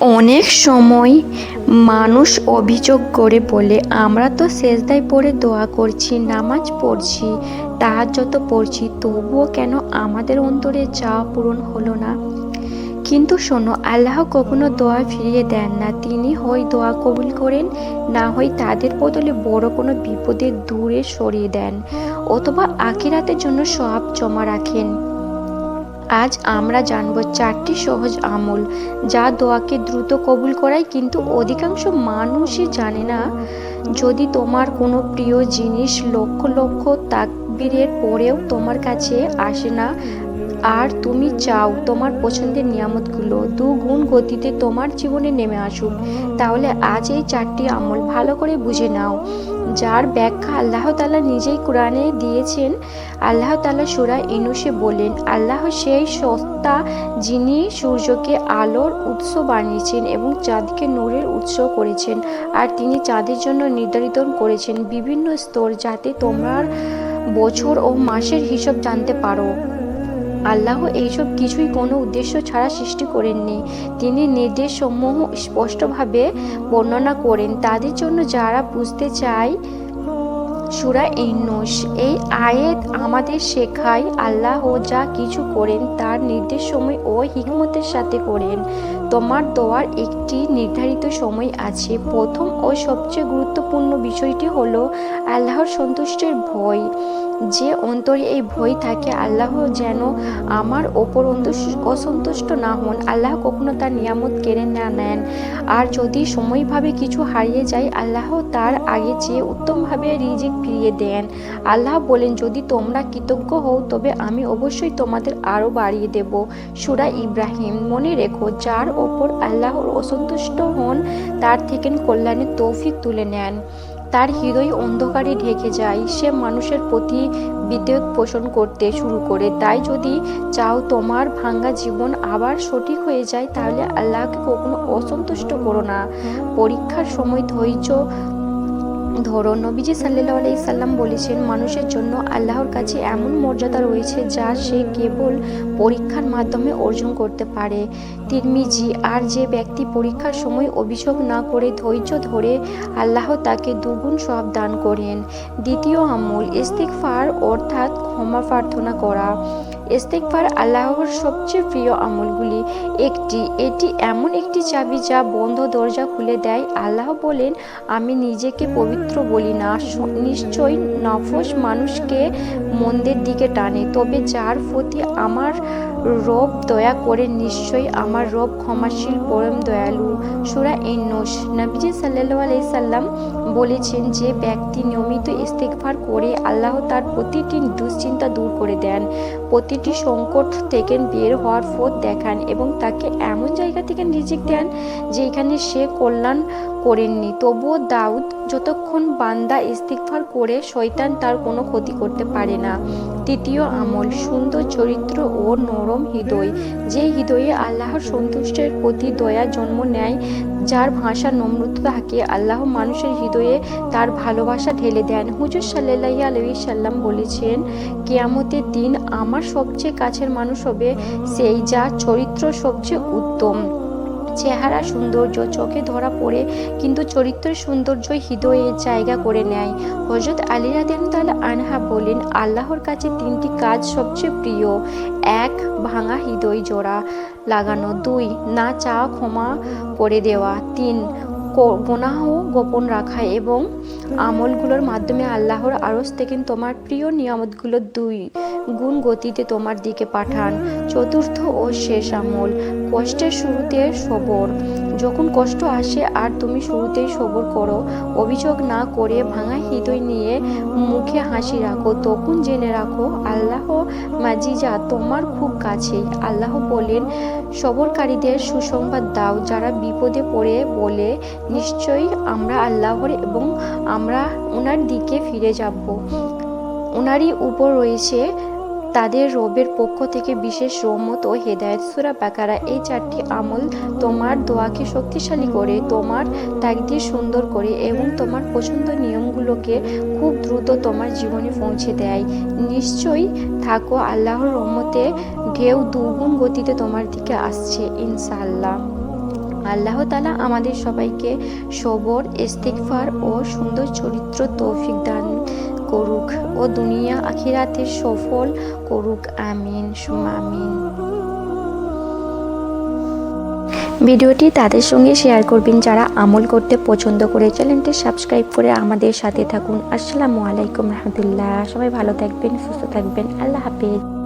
অনেক সময় মানুষ অভিযোগ করে বলে, আমরা তো সেজদায় পড়ে দোয়া করছি, নামাজ পড়ছি তাহাজ্জত পড়ছি, তবুও কেন আমাদের অন্তরে চাওয়া পূরণ হলো না? কিন্তু শোনো, আল্লাহ কখনো দোয়া ফিরিয়ে দেন না। তিনি হয় দোয়া কবুল করেন, না হয় তাদের বদলে বড় কোনো বিপদে দূরে সরিয়ে দেন, অথবা আখিরাতের জন্য সব জমা রাখেন। আজ আমরা জানব চারটি সহজ আমল, যা দোয়াকে দ্রুত কবুল করায়, কিন্তু অধিকাংশ মানুষই জানে না যদি তোমার কোনো প্রিয় জিনিস লক্ষ লক্ষ তাকবীরের পরেও তোমার কাছে আসে না, আর তুমি চাও তোমার পছন্দের নিয়ামতগুলো দুগুণ গতিতে তোমার জীবনে নেমে আসুক, তাহলে আজ এই চারটি আমল ভালো করে বুঝে নাও। যার ব্যাখ্যা আল্লাহ তালা নিজেই কোরআনে দিয়েছেন, আল্লাহ তালা সুরা ইনুসে বলেন, আল্লাহ সেই সত্তা যিনি সূর্যকে আলোর উৎস বানিয়েছেন এবং চাঁদকে নূরের উৎস করেছেন আর তিনি চাঁদের জন্য নির্ধারিত করেছেন বিভিন্ন স্তর যাতে তোমার বছর ও মাসের হিসাব জানতে পারো। আল্লাহ এইসব কিছুই কোনো উদ্দেশ্য ছাড়া সৃষ্টি করেননি। তিনি নির্দেশসমূহ স্পষ্টভাবে বর্ণনা করেন। তাদের জন্য যারা বুঝতে চায় সুরা ইন্নুস, এই আয়েত আমাদের শেখায় আল্লাহ যা কিছু করেন তার নির্দেশ সময় ও হিকমতের সাথে করেন। তোমার দোয়ার একটি নির্ধারিত সময় আছে। প্রথম ও সবচেয়ে গুরুত্বপূর্ণ বিষয়টি হলো আল্লাহর সন্তুষ্টের ভয়। যে অন্তরে এই ভয় থাকে, আল্লাহ যেন আমার ওপর অসন্তুষ্ট না হন। আল্লাহ কখনো তার নিয়ামত কেড়ে না নেন। আর যদি সময়ভাবে কিছু হারিয়ে যায়, আল্লাহ তার আগে চেয়ে উত্তমভাবে রিজিক ফিরিয়ে দেন। আল্লাহ বলেন, যদি তোমরা কৃতজ্ঞ হও, তবে আমি অবশ্যই তোমাদের আরও বাড়িয়ে দেব। সুরা ইব্রাহিম মনে রেখো, যার ওপর আল্লাহর অসন্তুষ্ট হন, তার থেকে কল্যাণের তৌফিক তুলে নেন। তার হৃদয় অন্ধকারে ঢেকে যায়। সে মানুষের প্রতি বিদ্যুৎ পোষণ করতে শুরু করে। তাই যদি চাও তোমার ভাঙ্গা জীবন আবার সঠিক হয়ে যায়, তাহলে আল্লাহকে কখনো অসন্তুষ্ট করো না। পরীক্ষার সময় ধৈর্য ধরো, নবীজি সাল্লাহ আলাই সাল্লাম বলেছেন, মানুষের জন্য আল্লাহর কাছে এমন মর্যাদা রয়েছে যা সে কেবল পরীক্ষার মাধ্যমে অর্জন করতে পারে। তিরমিজি, আর যে ব্যক্তি পরীক্ষার সময় অভিযোগ না করে ধৈর্য ধরে আল্লাহ তাকে দুগুণ সব দান করেন। দ্বিতীয় আমল ইস্তিকফার অর্থাৎ ক্ষমা প্রার্থনা করা। ইস্তেকবার আল্লাহর সবচেয়ে প্রিয় আমলগুলি একটি। এটি এমন একটি চাবি যা বন্ধ দরজা খুলে দেয়। আল্লাহ বলেন, আমি নিজেকে পবিত্র বলি না। নিশ্চয়ই নফস মানুষকে মন্দের দিকে টানে। তবে যার প্রতি আমার রব দয়া করে নিশ্চয়ই আমার রব ক্ষমাশীল, পরম দয়ালু। সুরা ইন্নুস নবীজি সাল্লাহ আলাই সাল্লাম বলেছেন যে, ব্যক্তি নিয়মিত ইস্তেকভার করে আল্লাহ তার প্রতিটি দুশ্চিন্তা দূর করে দেন। প্রতিটি সংকট থেকে বের হওয়ার পথ দেখান এবং তাকে এমন জায়গা থেকে রিজিক দেন যেখানে সে কল্যাণ করেননি। তবুও দাউদ যতক্ষণ বান্দা ইস্তিকফার করে, শয়তান তার কোনো ক্ষতি করতে পারে না। তৃতীয় আমল, সুন্দর চরিত্র ও নরম হৃদয়। যে হৃদয়ে আল্লাহর সন্তুষ্টের প্রতি দয়া, জন্ম নেয়, যার ভাষা নম্রতা থাকে, আল্লাহ মানুষের হৃদয়ে তার ভালোবাসা ঢেলে দেন। হুজুর সাল্লাহ আলহি সাল্লাম বলেছেন, কেয়ামতের দিন আমার সবচেয়ে কাছের মানুষ হবে সেই যা চরিত্র সবচেয়ে উত্তম। চেহারা সৌন্দর্য চোখে ধরা পড়ে, কিন্তু চরিত্রের সৌন্দর্য হৃদয়ে জায়গা করে নেয়। হজরত আলী রাদেন তাল আনহা বলেন, আল্লাহর কাছে তিনটি কাজ সবচেয়ে প্রিয়। এক, ভাঙা হৃদয় জোড়া লাগানো। দুই, না চা ক্ষমা করে দেওয়া। তিন গোনাহ গোপন রাখা এবং আমলগুলোর মাধ্যমে আল্লাহর আরস থেকে তোমার প্রিয় নিয়ামতগুলো দুই গুণ গতিতে তোমার দিকে পাঠান। চতুর্থ ও শেষ আমল, কষ্টের শুরুতে সবর। যখন কষ্ট আসে আর তুমি শুরুতেই সবর করো, অভিযোগ না করে ভাঙা হৃদয় নিয়ে মুখে হাসি রাখো, তখন জেনে রাখো আল্লাহ মাজিজা তোমার খুব কাছেই। আল্লাহ বলেন, সবরকারীদের সুসংবাদ দাও, যারা বিপদে পড়ে বলে, নিশ্চয়ই আমরা আল্লাহর এবং আমরা ওনার দিকে ফিরে যাব। ওনারই উপর রয়েছে তাদের রবের পক্ষ থেকে বিশেষ রহমত ও হেদায়ত। সুরা বাকারা, এই চারটি আমল তোমার দোয়াকে শক্তিশালী করে, তোমার তাকদির সুন্দর করে এবং তোমার পছন্দ নিয়মগুলোকে খুব দ্রুত তোমার জীবনে পৌঁছে দেয়। নিশ্চয়ই থাকো, আল্লাহর রহমতে ঢেউ দুগুণ গতিতে তোমার দিকে আসছে, ইনশাআল্লাহ। আল্লাহ তালা আমাদের সবাইকে সবর ইস্তিকফার ও সুন্দর চরিত্র তৌফিক দান করুক ও দুনিয়া আখিরাতে সফল করুক, আমিন সুমা আমিন। ভিডিওটি তাদের সঙ্গে শেয়ার করবেন যারা আমল করতে পছন্দ করে। চ্যানেলটি সাবস্ক্রাইব করে আমাদের সাথে থাকুন। আসসালামু আলাইকুম রহমতুল্লাহ। সবাই ভালো থাকবেন, সুস্থ থাকবেন। আল্লাহ হাফিজ।